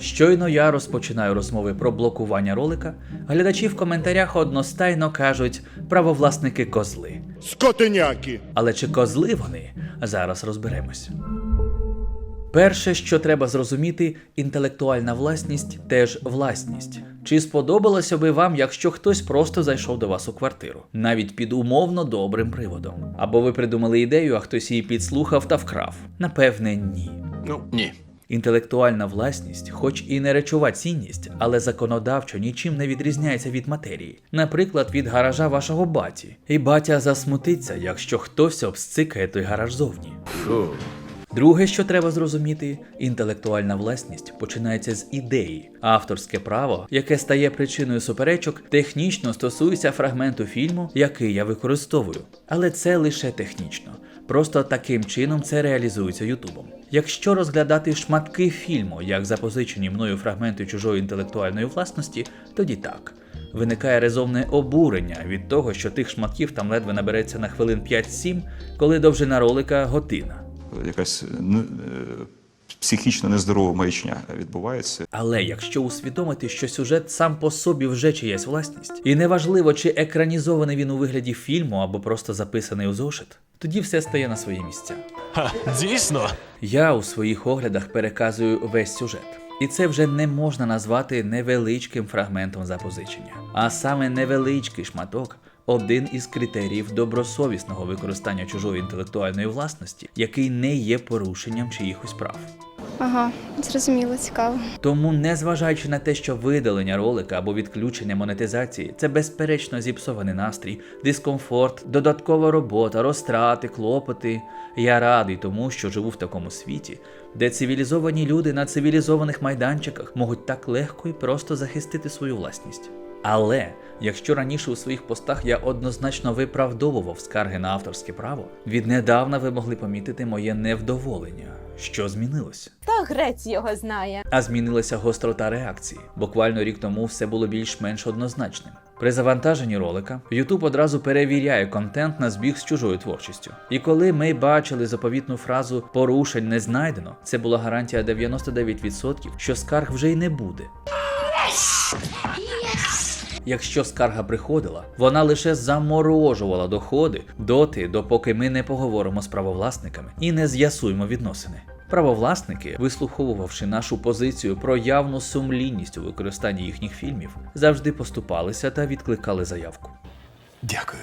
Щойно я розпочинаю розмови про блокування ролика, глядачі в коментарях одностайно кажуть правовласники козли. Скотиняки. Але чи козли вони? Зараз розберемось. Перше, що треба зрозуміти, інтелектуальна власність теж власність. Чи сподобалося би вам, якщо хтось просто зайшов до вас у квартиру, навіть під умовно добрим приводом? Або ви придумали ідею, а хтось її підслухав та вкрав? Напевне, ні. Ну, ні. Інтелектуальна власність, хоч і не речова цінність, але законодавчо нічим не відрізняється від матерії, наприклад, від гаража вашого баті. І батя засмутиться, якщо хтось обсцикає той гараж зовні. Фу. Друге, що треба зрозуміти, інтелектуальна власність починається з ідеї. Авторське право, яке стає причиною суперечок, технічно стосується фрагменту фільму, який я використовую. Але це лише технічно. Просто таким чином це реалізується Ютубом. Якщо розглядати шматки фільму як запозичені мною фрагменти чужої інтелектуальної власності, тоді так. Виникає резонне обурення від того, що тих шматків там ледве набереться на хвилин 5-7, коли довжина ролика година. Якась ну, е, психічно нездорова маячня відбувається. Але якщо усвідомити, що сюжет сам по собі вже чиясь власність, і неважливо, чи екранізований він у вигляді фільму або просто записаний у зошит, тоді все стає на свої місця. Ха, дійсно? Я у своїх оглядах переказую весь сюжет. І це вже не можна назвати невеличким фрагментом запозичення, а саме невеличкий шматок один із критеріїв добросовісного використання чужої інтелектуальної власності, який не є порушенням чиїхось прав. Ага, зрозуміло, цікаво. Тому, незважаючи на те, що видалення ролика або відключення монетизації це безперечно зіпсований настрій, дискомфорт, додаткова робота, розтрати, клопоти. Я радий тому, що живу в такому світі, де цивілізовані люди на цивілізованих майданчиках можуть так легко і просто захистити свою власність. Але якщо раніше у своїх постах я однозначно виправдовував скарги на авторське право, віднедавна ви могли помітити моє невдоволення. Що змінилося? Та грець його знає. А змінилася гострота реакції. Буквально рік тому все було більш-менш однозначним. При завантаженні ролика YouTube одразу перевіряє контент на збіг з чужою творчістю. І коли ми бачили заповітну фразу порушень не знайдено, це була гарантія 99%, що скарг вже й не буде. Якщо скарга приходила, вона лише заморожувала доходи доти, допоки ми не поговоримо з правовласниками і не з'ясуємо відносини. Правовласники, вислуховувавши нашу позицію про явну сумлінність у використанні їхніх фільмів, завжди поступалися та відкликали заявку. Дякую.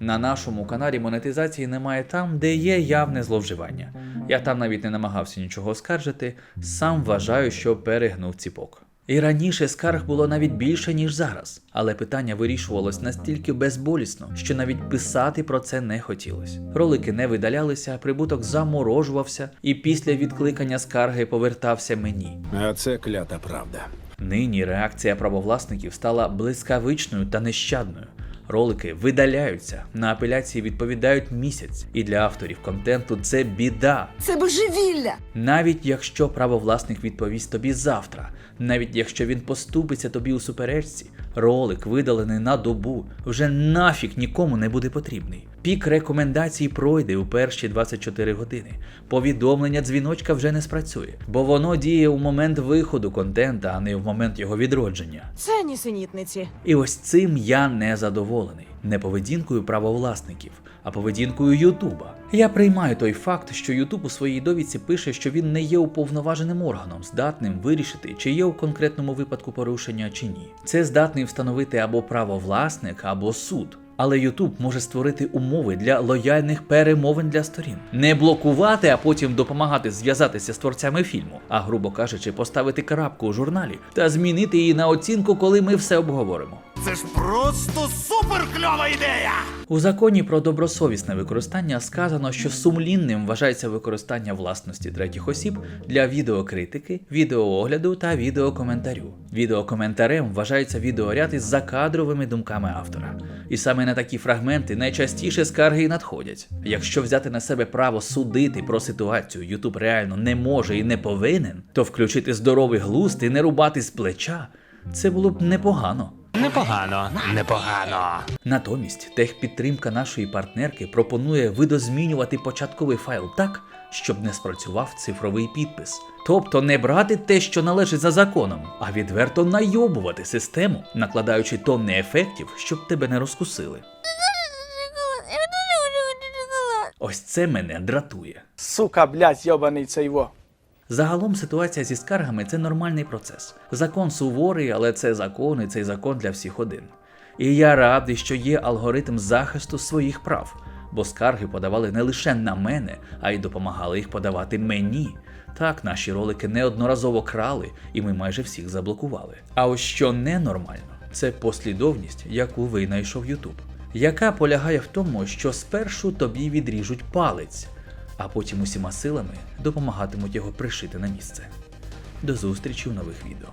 На нашому каналі монетизації немає там, де є явне зловживання. Я там навіть не намагався нічого оскаржити, сам вважаю, що перегнув ціпок. І раніше скарг було навіть більше, ніж зараз, але питання вирішувалось настільки безболісно, що навіть писати про це не хотілося. Ролики не видалялися, прибуток заморожувався, і після відкликання скарги повертався мені. А це клята правда. Нині реакція правовласників стала блискавичною та нещадною. Ролики видаляються, на апеляції відповідають місяць, і для авторів контенту це біда. Це божевілля. Навіть якщо правовласник відповість тобі завтра, навіть якщо він поступиться тобі у суперечці, ролик, видалений на добу, вже нафіг нікому не буде потрібний. Пік рекомендацій пройде у перші 24 години. Повідомлення дзвіночка вже не спрацює, бо воно діє у момент виходу контента, а не в момент його відродження. Це нісенітниці. І ось цим я не задоволений. Не поведінкою правовласників, а поведінкою Ютуба. Я приймаю той факт, що Ютуб у своїй довідці пише, що він не є уповноваженим органом, здатним вирішити, чи є у конкретному випадку порушення чи ні. Це здатний встановити або правовласник, або суд. Але YouTube може створити умови для лояльних перемовин для сторін, не блокувати, а потім допомагати зв'язатися з творцями фільму, а грубо кажучи, поставити крапку у журналі та змінити її на оцінку, коли ми все обговоримо. Це ж просто супер кльова ідея! У законі про добросовісне використання сказано, що сумлінним вважається використання власності третіх осіб для відеокритики, відеоогляду та відеокоментарю. Відеокоментарем вважається відеоряд із закадровими думками автора. І саме на такі фрагменти найчастіше скарги й надходять. Якщо взяти на себе право судити про ситуацію YouTube реально не може і не повинен, то включити здоровий глузд і не рубати з плеча це було б непогано. Непогано, непогано. Натомість техпідтримка нашої партнерки пропонує видозмінювати початковий файл так, щоб не спрацював цифровий підпис. Тобто не брати те, що належить за законом, а відверто найобувати систему, накладаючи тонни ефектів, щоб тебе не розкусили. Ось це мене дратує. Сука, блядь, йобаний цей во. Загалом ситуація зі скаргами це нормальний процес. Закон суворий, але це закон і цей закон для всіх один. І я радий, що є алгоритм захисту своїх прав, бо скарги подавали не лише на мене, а й допомагали їх подавати мені. Так, наші ролики неодноразово крали, і ми майже всіх заблокували. А ось що ненормально, це послідовність, яку винайшов YouTube, яка полягає в тому, що спершу тобі відріжуть палець, а потім усіма силами допомагатимуть його пришити на місце. До зустрічі в нових відео.